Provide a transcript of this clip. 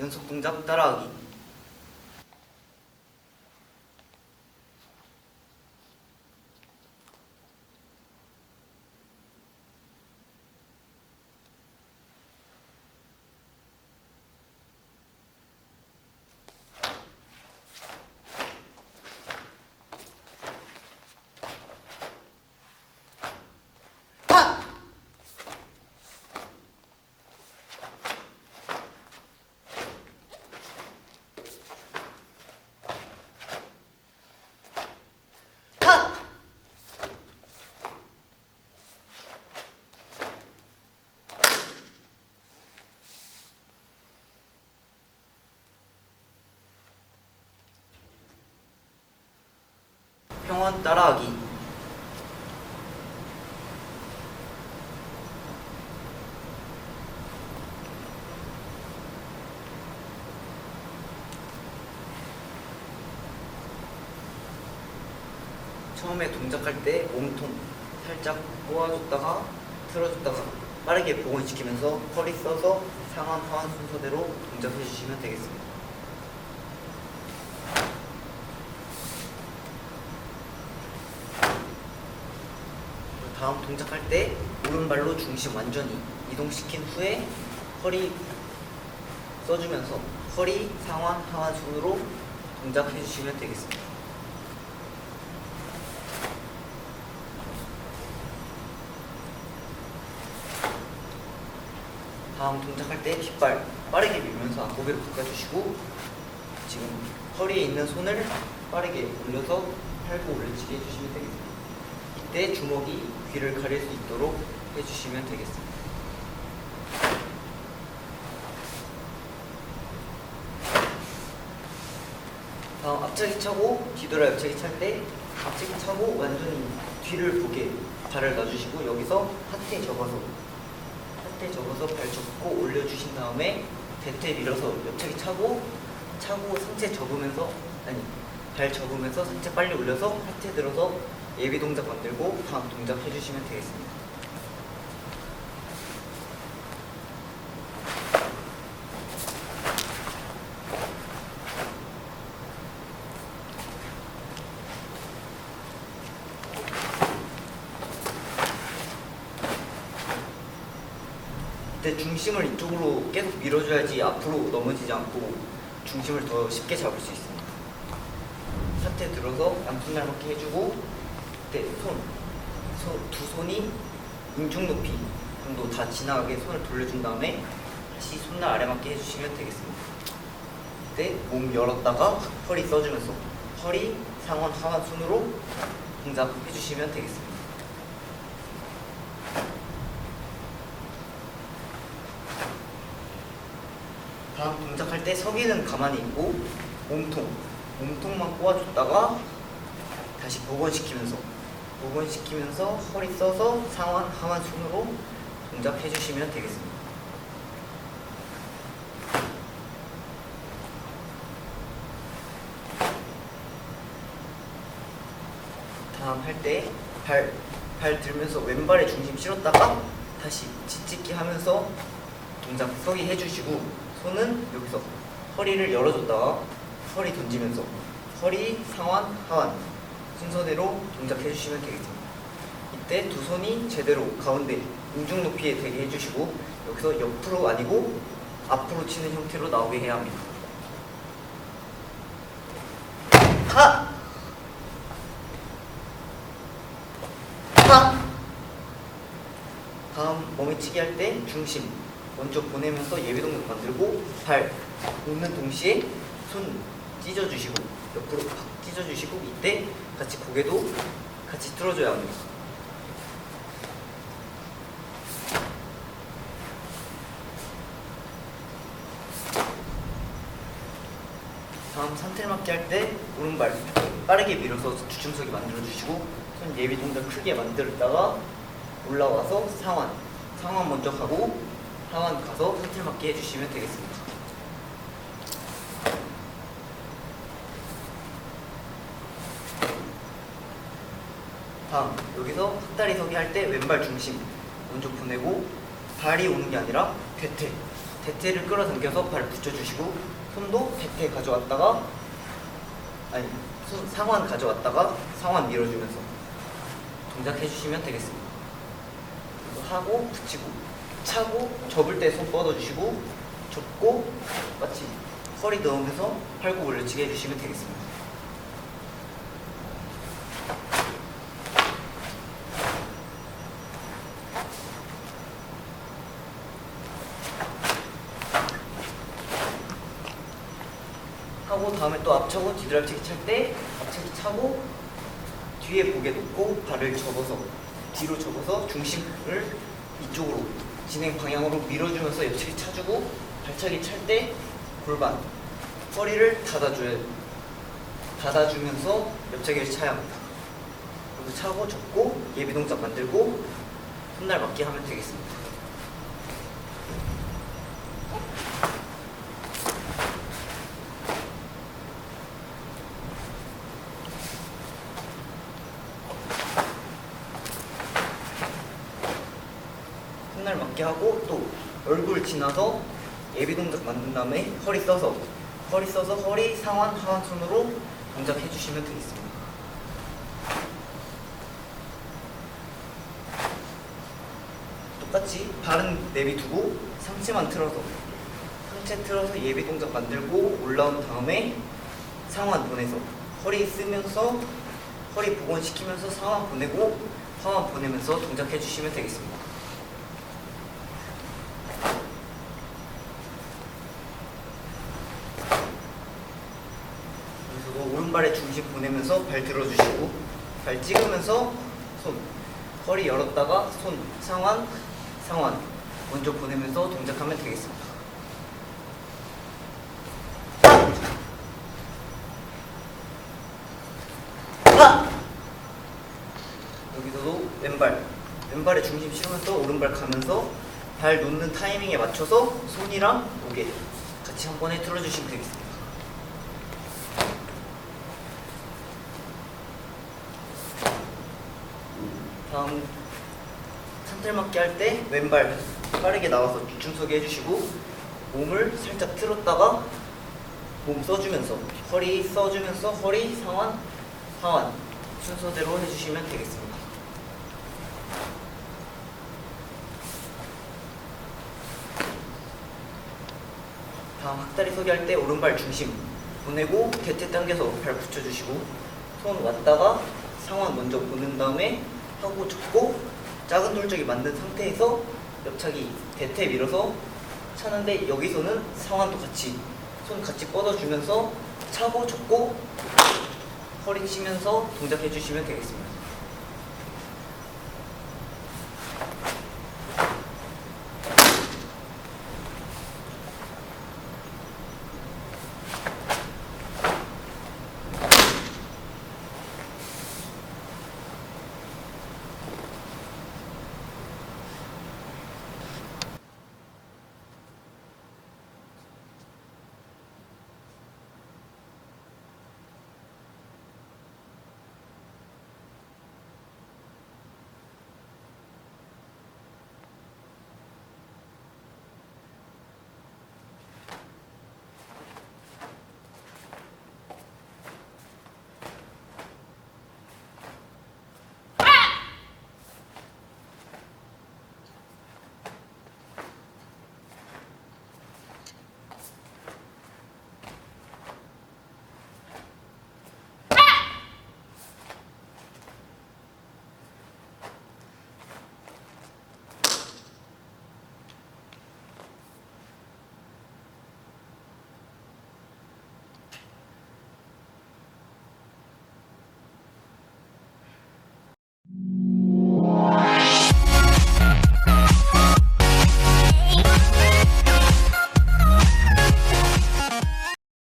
연속 동작 따라하기. 평원 따라하기. 처음에 동작할 때 몸통 살짝 꼬아줬다가 틀어줬다가 빠르게 복원시키면서 허리 써서 상완 하완 순서대로 동작해 주시면 되겠습니다. 다음 동작할 때 오른발로 중심 완전히 이동시킨 후에 허리 써주면서 허리 상완 하완 순으로 동작해 주시면 되겠습니다. 다음 동작할 때 뒷발 빠르게 밀면서 앞고개로 바꿔주시고 지금 허리에 있는 손을 빠르게 올려서 팔고 올려치기 해주시면 되겠습니다. 이때 주먹이 귀를 가릴 수 있도록 해주시면 되겠습니다. 다음 앞차기 차고 뒤돌아 옆차기 찰 때 앞차기 차고 완전히 뒤를 보게 발을 놔주시고 여기서 하트에 접어서 하트에 접어서 발 접고 올려주신 다음에 대퇴 밀어서 옆차기 차고 차고 상체 접으면서 아니 발 접으면서 상체 빨리 올려서 하트에 들어서 예비 동작 만들고 다음 동작 해주시면 되겠습니다. 이때 중심을 이쪽으로 계속 밀어줘야지 앞으로 넘어지지 않고 중심을 더 쉽게 잡을 수 있습니다. 사태 들어서 양손 날 맞게 해주고 이때 손, 손, 두 손이 인중 높이 정도 다 지나가게 손을 돌려준 다음에 다시 손날 아래 맞게 해주시면 되겠습니다. 이때 몸 열었다가 허리 써주면서 허리 상완 하완 순으로 동작 해주시면 되겠습니다. 다음 동작할 때 서기는 가만히 있고 몸통 몸통만 꼬아줬다가 다시 복원시키면서 복원시키면서 허리 써서 상완 하완 순으로 동작해 주시면 되겠습니다. 다음 할 때 발 발 들면서 왼발에 중심 실었다가 다시 짓짓기 하면서 동작 서기 해주시고 손은 여기서 허리를 열어줬다가 허리 던지면서 허리 상완 하완 순서대로 동작해 주시면 되겠습니다. 이때 두 손이 제대로 가운데 인중 높이에 되게 해주시고 여기서 옆으로 아니고 앞으로 치는 형태로 나오게 해야 합니다. 하! 하! 다음 몸이치기 할 때 중심 먼저 보내면서 예비 동작 만들고 발 놓는 동시에 손 찢어주시고 옆으로 팍 찢어주시고 이때 같이 고개도 같이 틀어줘야 합니다. 다음 상태를 맞게 할 때 오른발 빠르게 밀어서 주춤서기 만들어주시고 손 예비 동작 크게 만들었다가 올라와서 상완 상완 먼저 가고 하완 가서 상태를 맞게 해주시면 되겠습니다. 다음 여기서 흑다리 서기 할 때 왼발 중심 먼저 보내고 발이 오는 게 아니라 대퇴 대퇴를 끌어당겨서 발 붙여주시고 손도 대퇴 가져왔다가 아니 손 상완 가져왔다가 상완 밀어주면서 동작 해주시면 되겠습니다. 그리고 하고 붙이고 차고 접을 때 손 뻗어주시고 접고 마치 허리 넣으면서 팔굽 올려치기 해주시면 되겠습니다. 다음에 또 앞차고 뒤돌아치기 찰 때 앞차기 차고 뒤에 고개 놓고 발을 접어서 뒤로 접어서 중심을 이쪽으로 진행 방향으로 밀어주면서 옆차기 차주고 발차기 찰 때 골반 허리를 닫아줘야 닫아주면서 옆차기를 차야 합니다. 그리고 차고 접고 예비 동작 만들고 훗날 맞기 하면 되겠습니다. 맞게 하고 또 얼굴 지나서 예비 동작 만든 다음에 허리 써서 허리 써서 허리 상완 하완 손으로 동작 해 주시면 되겠습니다. 똑같이 발은 내비두고 상체만 틀어서 상체 틀어서 예비 동작 만들고 올라온 다음에 상완 보내서 허리 쓰면서 허리 복원시키면서 상완 보내고 하완 보내면서 동작해 주시면 되겠습니다. 그래서 오른발에 중심 보내면서 발 들어주시고 발 찍으면서 손 허리 열었다가 손 상완 상완 먼저 보내면서 동작하면 되겠습니다. 하! 여기서도 왼발 왼발에 중심 실으면서 오른발 가면서 발 놓는 타이밍에 맞춰서 손이랑 고개 같이 한 번에 틀어주시면 되겠습니다. 다음 산틀맞기 할 때 왼발 빠르게 나와서 뒤춤서기 해주시고 몸을 살짝 틀었다가 몸 써주면서 허리 써주면서 허리 상완 하완 순서대로 해주시면 되겠습니다. 다음 학다리 서기 할 때 오른발 중심 보내고 대퇴 당겨서 발 붙여주시고 손 왔다가 상완 먼저 보낸 다음에 하고 접고 작은 돌적이 만든 상태에서 옆차기 대퇴 밀어서 차는데 여기서는 상완도 같이 손 같이 뻗어주면서 차고 접고 허리 치면서 동작해 주시면 되겠습니다.